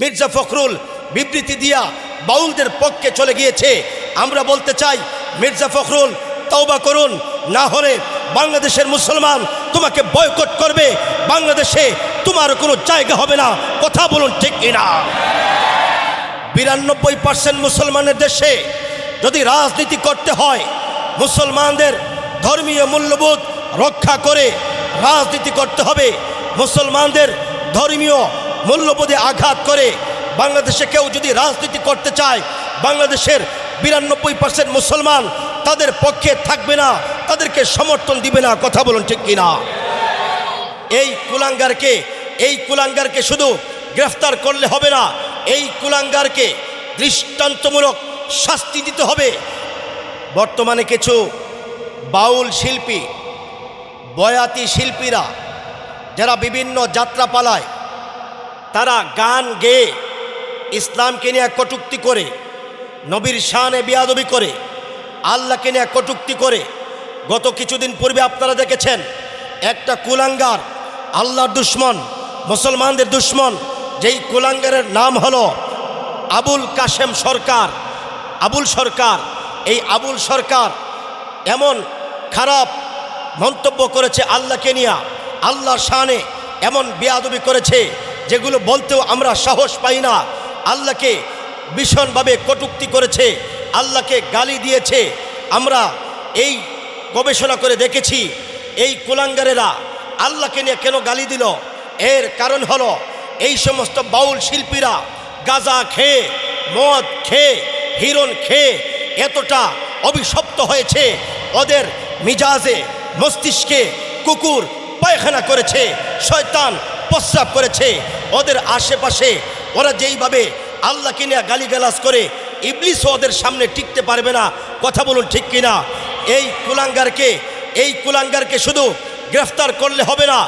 মির্জা ফখরুল বিবৃতি দিয়া বাউলদের পক্ষে চলে গিয়েছে। আমরা বলতে চাই, মির্জা ফখরুল, তওবা করুন, না হলে বাংলাদেশের মুসলমান তোমাকে বয়কট করবে, বাংলাদেশে তোমার কোনো জায়গা হবে না। কথা বলুন ঠিক কিনা? বিরানব্বই পার্সেন্ট মুসলমানের দেশে যদি রাজনীতি করতে হয়, মুসলমানদের ধর্মীয় মূল্যবোধ রক্ষা করে রাজনীতি করতে হবে। মুসলমানদের ধর্মীয় মূল্যবোধে আঘাত করে। বাংলাদেশে কেউ যদি রাজনীতি করতে চায়, বাংলাদেশের বিরানব্বই পার্সেন্ট মুসলমান তাদের পক্ষে থাকবে না, তাদেরকে সমর্থন দিবে না, কথা বলুন ঠিক কিনা? এই কুলাঙ্গারকে এই কুলাঙ্গারকে শুধু গ্রেফতার করলে হবে না, এই কুলাঙ্গারকে দৃষ্টান্তমূলক শাস্তি দিতে হবে। বর্তমানে কিছু বাউল শিল্পী, বয়াতি শিল্পীরা, যারা বিভিন্ন যাত্রা পালায় তারা গান গেয়ে ইসলামকে নিয়ে কটুক্তি করে, নবীর শানে বিয়াদবি করে, আল্লাহকে নিয়ে কটুক্তি করে। গত কিছুদিন পূর্বে আপনারা দেখেছেন, একটা কুলাঙ্গার, আল্লাহর দুশ্মন, মুসলমানদের দুশ্মন, যেই কুলাঙ্গারের নাম হলো আবুল কাশেম সরকার। আবুল সরকার, এই আবুল সরকার এমন খারাপ মন্তব্য করেছে আল্লাহকে নিয়ে, আল্লাহর শানে এমন বেয়াদবি করেছে যেগুলো বলতেও আমরা সাহস পাই না। আল্লাহকে ভীষণভাবে কটুক্তি করেছে, আল্লাহকে গালি দিয়েছে। আমরা এই গবেষণা করে দেখেছি, এই কুলাঙ্গারেরা আল্লাহকে নিয়ে কেন গালি দিল? এর কারণ হলো এই সমস্ত বাউল শিল্পীরা গাজা খেয়ে, মদ খেয়ে, হিরণ খেয়ে এতটা অভিশপ্ত হয়েছে। ওদের মিজাজে মস্তিষ্কে কুকুর পায়খানা করেছে। শয়তান প্রস্রাব করেছে। ওদের আশেপাশে ওরা যেইভাবে আল্লাহকে নিয়ে গালিগালাজ করে, ইবলিসও ওদের সামনে টিকতে পারবে না। কথা বলুন ঠিক কিনা? এই কুলাঙ্গারকে এই কুলাঙ্গারকে শুধু গ্রেফতার করলে হবে না,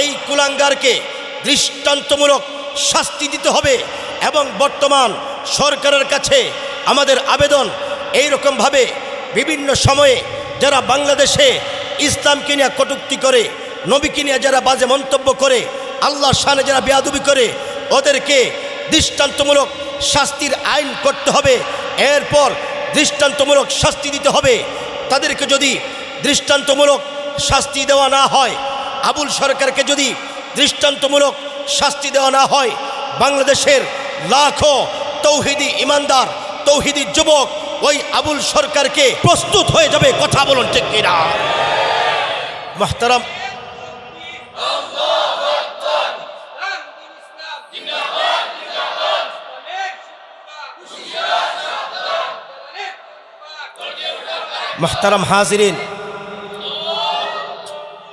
এই কুলাঙ্গারকে দৃষ্টান্তমূলক শাস্তি দিতে হবে এবং বর্তমান সরকারের কাছে আমাদের আবেদন এই রকমভাবে বিভিন্ন সময়ে যারা বাংলাদেশে ইসলামকে নিয়ে কটুক্তি করে, নবীকে নিয়ে যারা বাজে মন্তব্য করে আল্লাহর সানে যারা বেয়াদুবি করে, ওদেরকে দৃষ্টান্তমূলক শাস্তির আইন করতে হবে। এরপর দৃষ্টান্তমূলক শাস্তি দিতে হবে। তাদেরকে যদি দৃষ্টান্তমূলক শাস্তি দেওয়া না হয়, আবুল সরকারকে যদি দৃষ্টান্তমূলক শাস্তি দেওয়া না হয়, বাংলাদেশের লাখো তৌহিদি ইমানদার, তৌহিদি যুবক ওই আবুল সরকারকে প্রস্তুত হয়ে যাবে, কথা বলুন ঠিক কিনা? মাহতারাম মাহতারাম হাজিরিন।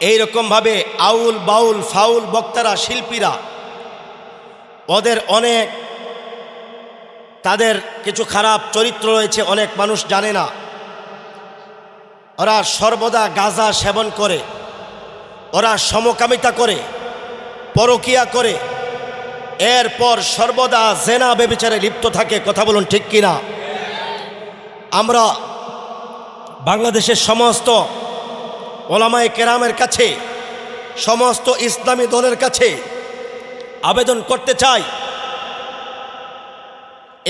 এইরকমভাবে আউল বাউল ফাউল বক্তারা, শিল্পীরা, ওদের অনেক, তাদের কিছু খারাপ চরিত্র রয়েছে, অনেক মানুষ জানে না। ওরা সর্বদা গাঁজা সেবন করে, ওরা সমকামিতা করে, পরকিয়া করে, এরপর সর্বদা জেনা বেবিচারে লিপ্ত থাকে, কথা বলুন ঠিক কিনা? আমরা বাংলাদেশের সমস্ত ওলামায় কেরামের কাছে, সমস্ত ইসলামী দলের কাছে আবেদন করতে চাই।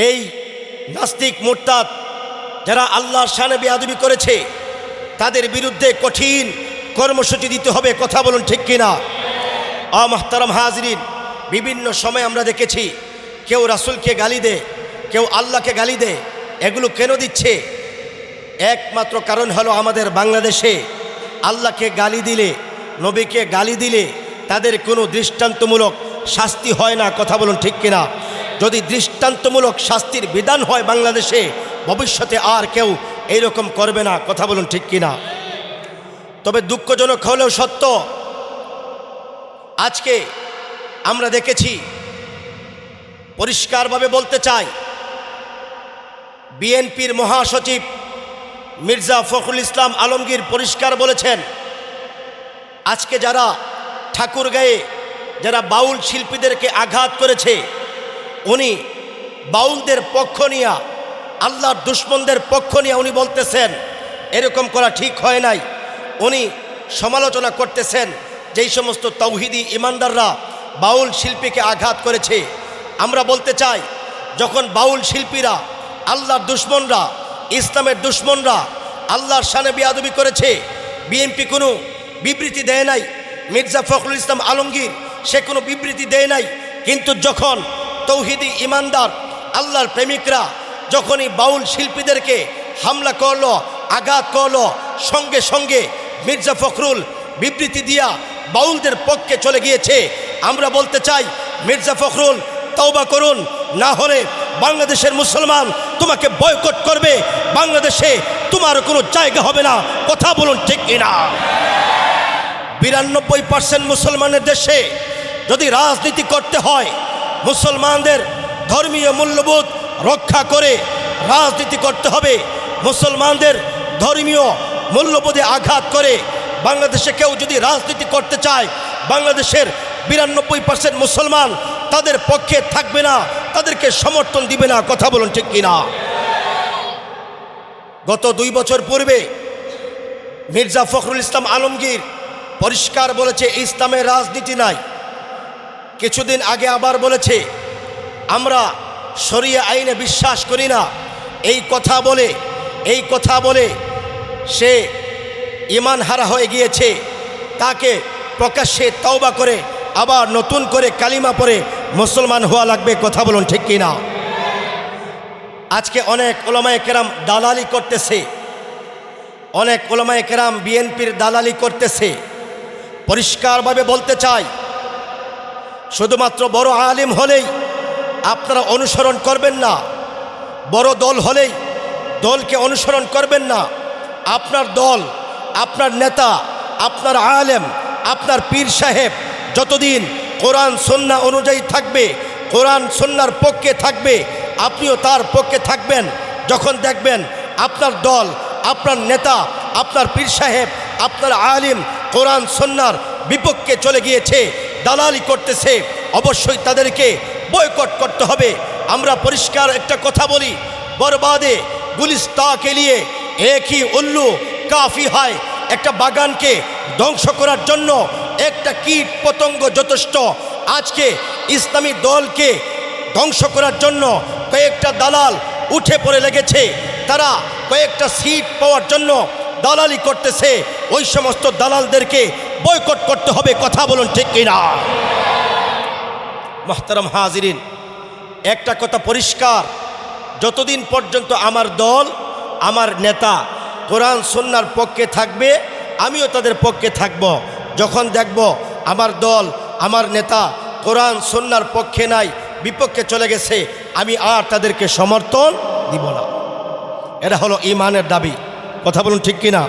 এই নাস্তিক মোরতাদ যারা আল্লাহর শানে বেয়াদবি করেছে, তাদের বিরুদ্ধে কঠিন কর্মসূচি দিতে হবে, কথা বলুন ঠিক কিনা? অমাহতারাম হাজরিন, বিভিন্ন সময় আমরা দেখেছি, কেউ রাসুলকে গালি দে, কেউ আল্লাহকে গালি দে, এগুলো কেন দিচ্ছে? একমাত্র কারণ হলো আমাদের বাংলাদেশে আল্লাহকে গালি দিলে, নবীকে গালি দিলে তাদের কোনো দৃষ্টান্তমূলক শাস্তি হয় না, কথা বলুন ঠিক কিনা? যদি দৃষ্টান্তমূলক শাস্তির বিধান হয় বাংলাদেশে, ভবিষ্যতে আর কেউ এইরকম করবে না, কথা বলুন ঠিক কিনা? তবে দুঃখজনক হলেও সত্য, আজকে আমরা দেখেছি, পরিষ্কারভাবে বলতে চাই, বিএনপির মহাসচিব মির্জা ফখরুল ইসলাম আলমগীর পরিষ্কার বলেছেন, আজকে যারা ঠাকুর গায়ে যারা বাউল শিল্পীদেরকে আঘাত করেছে, উনি বাউলদের পক্ষ নিয়ে, আল্লাহর দুশ্মনদের পক্ষ নিয়ে উনি বলতেছেন, এরকম করা ঠিক হয় নাই। উনি সমালোচনা করতেছেন যেই সমস্ত তৌহিদি ইমানদাররা বাউল শিল্পীকে আঘাত করেছে। আমরা বলতে চাই, যখন বাউল শিল্পীরা, আল্লাহর দুশ্মনরা ইসলামের দুশ্মনরা আল্লাহর সানে বিয়াদবি করেছে। বিএনপি কোনো বিবৃতি দেয় নাই। মির্জা ফখরুল ইসলাম আলমগীর, সে কোনো বিবৃতি দেয় নাই। কিন্তু যখন তৌহিদি ইমানদার, আল্লাহর প্রেমিকরা যখনই বাউল শিল্পীদেরকে হামলা করল, আঘাত করল, সঙ্গে সঙ্গে মির্জা ফখরুল বিবৃতি দিয়া বাউলদের পক্ষে চলে গিয়েছে, আমরা বলতে চাই, মির্জা ফখরুল তওবা করুন, না হলে বাংলাদেশের মুসলমান তোমাকে বয়কট করবে, বাংলাদেশে তোমার কোনো জায়গা হবে না। কথা বলুন ঠিক কিনা? বিরানব্বই পার্সেন্ট মুসলমানের দেশে যদি রাজনীতি করতে হয়, মুসলমানদের ধর্মীয় মূল্যবোধ রক্ষা করে রাজনীতি করতে হবে, মুসলমানদের ধর্মীয় মূল্যবোধে আঘাত করে বাংলাদেশে কেউ যদি রাজনীতি করতে চায়, বাংলাদেশের বিরানব্বই পার্সেন্ট মুসলমান তাদের পক্ষে থাকবে না, তাদেরকে সমর্থন দিবে না, কথা বলুন ঠিক কিনা? গত দুই বছর পূর্বে মির্জা ফখরুল ইসলাম আলমগীর পরিষ্কার বলেছে, ইসলামের রাজনীতি নাই। কিছুদিন আগে আবার বলেছে, আমরা সরিয়ে আইনে বিশ্বাস করি না। এই কথা বলে, এই কথা বলে সে ইমান হারা হয়ে গিয়েছে। তাকে প্রকাশ্যে তওবা করে, আবার নতুন করে কালিমা পরে মুসলমান হওয়া লাগবে, কথা বলুন ঠিক কি না আজকে অনেক ওলামায় কেরাম দালালি করতেছে। অনেক ওলামায় কেরাম বিএনপির দালালি করতেছে। পরিষ্কারভাবে বলতে চাই, শুধুমাত্র বড় আলিম হলেই আপনারা অনুসরণ করবেন না, বড় দল হলেই দলকে অনুসরণ করবেন না। আপনার দল, আপনার নেতা, আপনার আলেম, আপনার পীর সাহেব যতদিন কোরআন সন্না অনুযায়ী থাকবে, কোরআন সন্ন্যার পক্ষে থাকবে, আপনিও তার পক্ষে থাকবেন। যখন দেখবেন আপনার দল, আপনার নেতা, আপনার পীর সাহেব, আপনার আলিম কোরআন সন্ন্যার বিপক্ষে চলে গিয়েছে, দালালি করতেছে, অবশ্যই তাদেরকে বয়কট করতে হবে। আমরা পরিষ্কার একটা কথা বলি, বরবাদে গুলিস্তা কে লিয়ে একই উল্লু কাফি হয়, একটা বাগানকে ধ্বংস করার জন্য একটা কীট পতঙ্গ যথেষ্ট। আজকে ইসলামী দলকে ধ্বংস করার জন্য কয়েকটা দালাল উঠে পড়ে লেগেছে। তারা কয়েকটা সিট পাওয়ার জন্য দালালি করতেছে। ওই সমস্ত দালালদেরকে বয়কট করতে হবে, কথা বলুন ঠিক কিনা? মোহতারাম হাজিরিন, একটা কথা পরিষ্কার। যতদিন পর্যন্ত আমার দল, আমার নেতা কোরআন সন্ন্যার পক্ষে থাকবে, আমিও তাদের পক্ষে থাকব। যখন দেখব আমার দল, আমার নেতা কোরআন সন্ন্যার পক্ষে নাই, বিপক্ষে চলে গেছে, আমি আর তাদেরকে সমর্থন দিব না। এটা হলো ইমানের দাবি। কথা বলুন ঠিক কিনা?